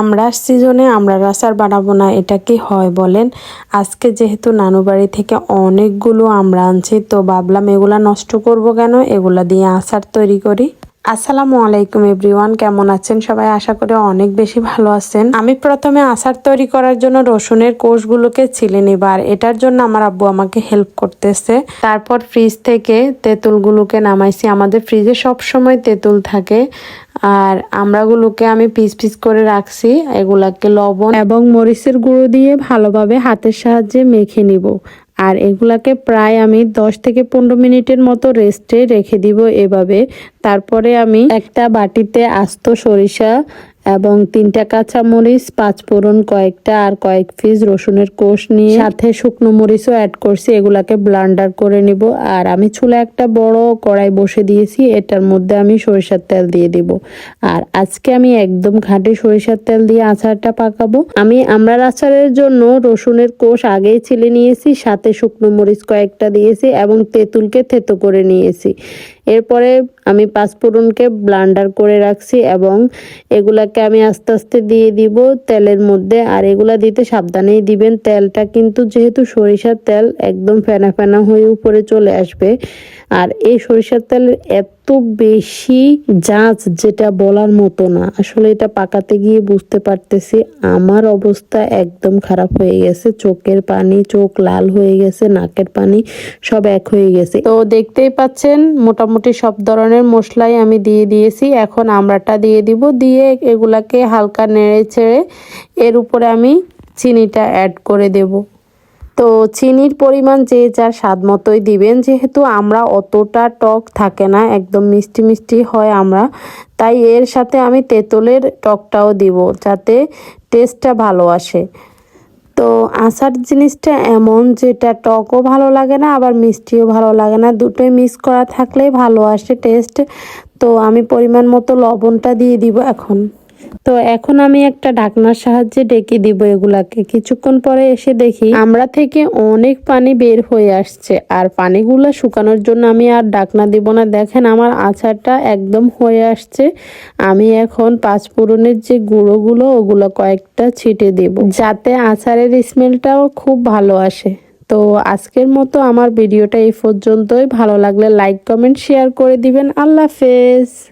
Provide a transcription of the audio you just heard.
আমরার সিজনে আমরা আচার বানাবো না, এটা কি হয় বলেন? আজকে যেহেতু নানু বাড়ি থেকে অনেকগুলো আমরা আনছি, তো ভাবলাম এগুলা নষ্ট করব কেন? এগুলা দিয়ে আচার তৈরি করি। আসসালামু আলাইকুম এভরিওয়ান, কেমন আছেন সবাই? আশা করি অনেক বেশি ভালো আছেন। আমি প্রথমে আচার তৈরি করার জন্য রসুনের কোষগুলোকে ছিলে নিব, আর এটার জন্য আমার আব্বু আমাকে হেল্প করতেছে। তারপর ফ্রিজ থেকে তেঁতুলগুলোকে নামাইছি। আমাদের ফ্রিজে সব সময় তেঁতুল থাকে। আর আমড়াগুলোকে আমি পিস পিস করে রাখছি, এগুলাকে লবণ এবং মরিচের গুঁড়ো দিয়ে ভালোভাবে হাতের সাহায্যে মেখে নিব। আর এগুলাকে প্রায় আমি দশ থেকে পনেরো মিনিটের মতো রেস্টে রেখে দিব এভাবে। তারপরে আমি একটা বাটিতে আস্ত সরিষা এবং তিনটা কাঁচা মরিচ, পাঁচ ফোড়ন, কয়েকটা আর কয়েক পিস রসুনের কোষ নিয়ে সাথে শুকনো মরিচও অ্যাড করছি। এগুলাকে ব্লান্ডার করে নিব। আর আমি চুলা একটা বড় কড়াই বসে দিয়েছি। এটার মধ্যে আমি সরিষার তেল দিয়ে দিব। আর আজকে আমি একদম ঘাটে সরিষার তেল দিয়ে আচারটা পাকাবো। আমি আমরার আচারের জন্য রসুনের কোষ আগেই ছিলে নিয়েছি, সাথে শুকনো মরিচ কয়েকটা দিয়েছি এবং তেঁতুলকে থেতো করে নিয়েছি। এরপরে আমি পাঁচফোড়নকে ব্লান্ডার করে রাখছি এবং এগুলাকে আমি আস্তে আস্তে দিয়ে দিব তেলের মধ্যে। আর এগুলা দিতে সাবধানেই দিবেন, তেলটা কিন্তু যেহেতু সরিষার তেল একদম ফেনা ফেনা হয়ে উপরে চলে আসবে। আর এই সরিষার তেলের এত বেশি জাজ যেটা বলার মতো না। আসলে এটা পাকাতে গিয়ে বুঝতে পারতেছি, আমার অবস্থা একদম খারাপ হয়ে গেছে। চোখের পানি, চোখ লাল হয়ে গেছে, নাকের পানি সব এক হয়ে গেছে। তো দেখতেই পাচ্ছেন, মোটামুটি সব ধরনের মশলাই আমি দিয়ে দিয়েছি। এখন আমড়াটা দিয়ে দিব, দিয়ে এগুলাকে হালকা নেড়ে ছেড়ে এর উপরে আমি চিনিটা অ্যাড করে দেবো। তো চিনির পরিমাণ যে যার স্বাদ মতোই দিবেন, যেহেতু আমরা অতটা টক থাকে না, একদম মিষ্টি মিষ্টি হয় আমরা, তাই এর সাথে আমি তেঁতুলের টকটাও দিব যাতে টেস্টটা ভালো আসে। তো আচার জিনিসটা এমন যেটা টকও ভালো লাগে না, আবার মিষ্টিও ভালো লাগে না, দুটোই মিক্স করা থাকলেই ভালো আসে টেস্ট তো আমি পরিমাণ মতো লবণটা দিয়ে দিব এখন। তো এখন আমি একটা ঢাকনার সাহায্যে ডেকে দিব এগুলাকে। কিছুক্ষণ পরে এসে দেখি আমরা থেকে অনেক পানি বের হয়ে আসছে। আর পানিগুলো শুকানোর জন্য আমি আর ডাকনা দিব না। দেখেন আমার আচারটা একদম হয়ে আসছে। আমি এখন পাঁচফোড়নের যে গুঁড়োগুলো, ওগুলো কয়েকটা ছিটে দেব যাতে আচারের স্মেলটাও খুব ভালো আসে। তো আজকের মতো আমার ভিডিওটা এই পর্যন্তই। ভালো লাগলে লাইক, কমেন্ট, শেয়ার করে দিবেন। আল্লাহ হাফেজ।